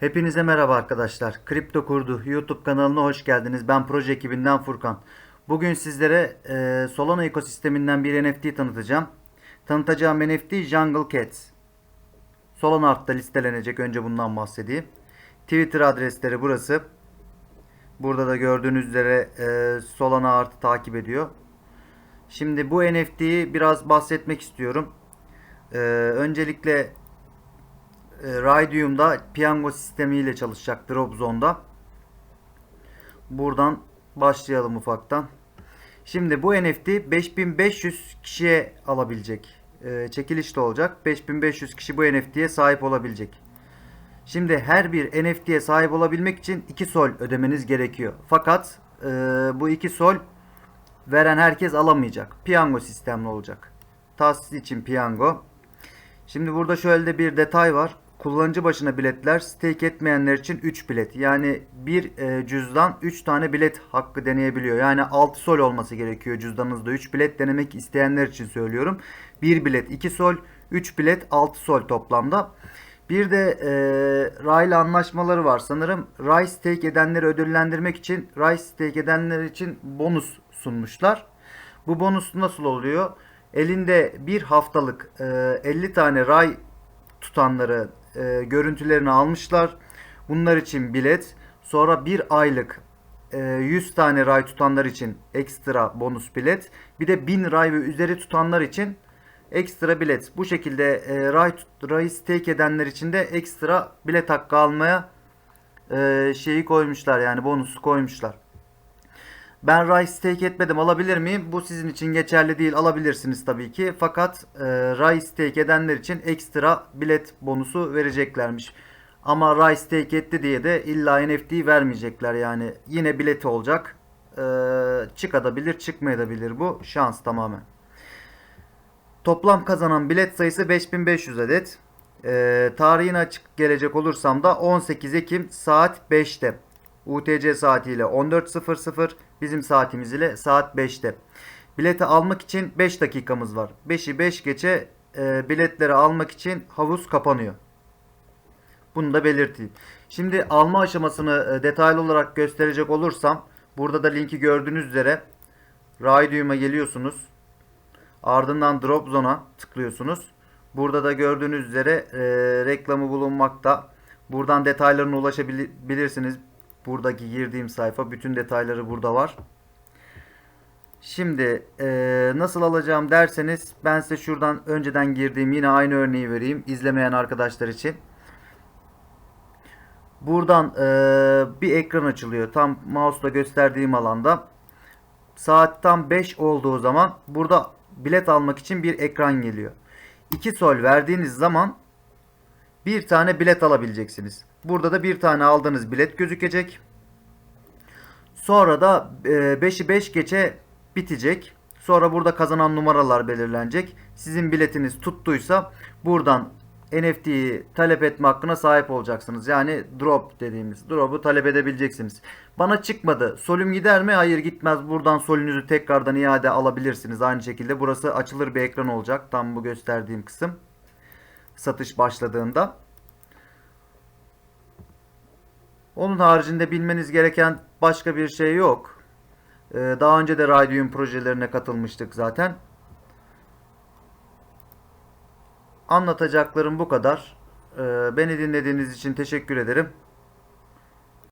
Hepinize merhaba arkadaşlar. Kripto Kurdu YouTube kanalına hoş geldiniz. Ben proje ekibinden Furkan. Bugün sizlere e, Solana ekosisteminden bir NFT tanıtacağım. Tanıtacağım NFT Jungle Cats. Solana Art'ta listelenecek. Önce bundan bahsedeyim. Twitter adresleri burası. Burada da gördüğünüz üzere e, Solana Art'ı takip ediyor. Şimdi bu NFT'yi biraz bahsetmek istiyorum. E, öncelikle Raidium'da piyango sistemiyle çalışacak Dropzone'da. Buradan başlayalım ufaktan. Şimdi bu NFT 5500 kişiye alabilecek. E, çekilişte olacak. 5500 kişi bu NFT'ye sahip olabilecek. Şimdi her bir NFT'ye sahip olabilmek için 2 sol ödemeniz gerekiyor. Fakat e, bu 2 sol veren herkes alamayacak. Piyango sistemli olacak. Tahsis için piyango. Şimdi burada şöyle de bir detay var. Kullanıcı başına biletler stake etmeyenler için 3 bilet. Yani bir e, cüzdan 3 tane bilet hakkı deneyebiliyor. Yani 6 sol olması gerekiyor cüzdanınızda. 3 bilet denemek isteyenler için söylüyorum. 1 bilet 2 sol, 3 bilet 6 sol toplamda. Bir de e, Rai ile anlaşmaları var sanırım. Rai stake edenleri ödüllendirmek için Rai stake edenler için bonus sunmuşlar. Bu bonus nasıl oluyor? Elinde bir haftalık e, 50 tane Rai tutanları e, görüntülerini almışlar. Bunlar için bilet. Sonra bir aylık e, 100 tane ray tutanlar için ekstra bonus bilet. Bir de 1000 ray ve üzeri tutanlar için ekstra bilet. Bu şekilde e, ray, tut- ray stake edenler için de ekstra bilet hakkı almaya e, şeyi koymuşlar yani bonusu koymuşlar. Ben Rai stake etmedim alabilir miyim? Bu sizin için geçerli değil alabilirsiniz tabii ki. Fakat e, Rai stake edenler için ekstra bilet bonusu vereceklermiş. Ama Rai stake etti diye de illa NFT vermeyecekler yani. Yine bileti olacak. E, çıkabilir çıkmayabilir bu şans tamamen. Toplam kazanan bilet sayısı 5500 adet. E, tarihine açık gelecek olursam da 18 Ekim saat 5'te. UTC saatiyle 14.00 bizim saatimiz ile saat 5'te. Bileti almak için 5 dakikamız var. 5'i 5 geçe e, biletleri almak için havuz kapanıyor. Bunu da belirteyim. Şimdi alma aşamasını e, detaylı olarak gösterecek olursam burada da linki gördüğünüz üzere Raidium'a geliyorsunuz. Ardından Drop Zone'a tıklıyorsunuz. Burada da gördüğünüz üzere e, reklamı bulunmakta. Buradan detaylarına ulaşabilirsiniz. Buradaki girdiğim sayfa bütün detayları burada var. Şimdi e, nasıl alacağım derseniz ben size şuradan önceden girdiğim yine aynı örneği vereyim izlemeyen arkadaşlar için. Buradan e, bir ekran açılıyor tam mouse'la gösterdiğim alanda. Saat tam 5 olduğu zaman burada bilet almak için bir ekran geliyor. 2 sol verdiğiniz zaman bir tane bilet alabileceksiniz. Burada da bir tane aldığınız bilet gözükecek. Sonra da 5'i 5 geçe bitecek. Sonra burada kazanan numaralar belirlenecek. Sizin biletiniz tuttuysa buradan NFT'yi talep etme hakkına sahip olacaksınız. Yani drop dediğimiz drop'u talep edebileceksiniz. Bana çıkmadı. Solüm gider mi? Hayır gitmez. Buradan solünüzü tekrardan iade alabilirsiniz. Aynı şekilde burası açılır bir ekran olacak. Tam bu gösterdiğim kısım. Satış başladığında. Onun haricinde bilmeniz gereken başka bir şey yok. Ee, daha önce de Radium projelerine katılmıştık zaten. Anlatacaklarım bu kadar. Ee, beni dinlediğiniz için teşekkür ederim.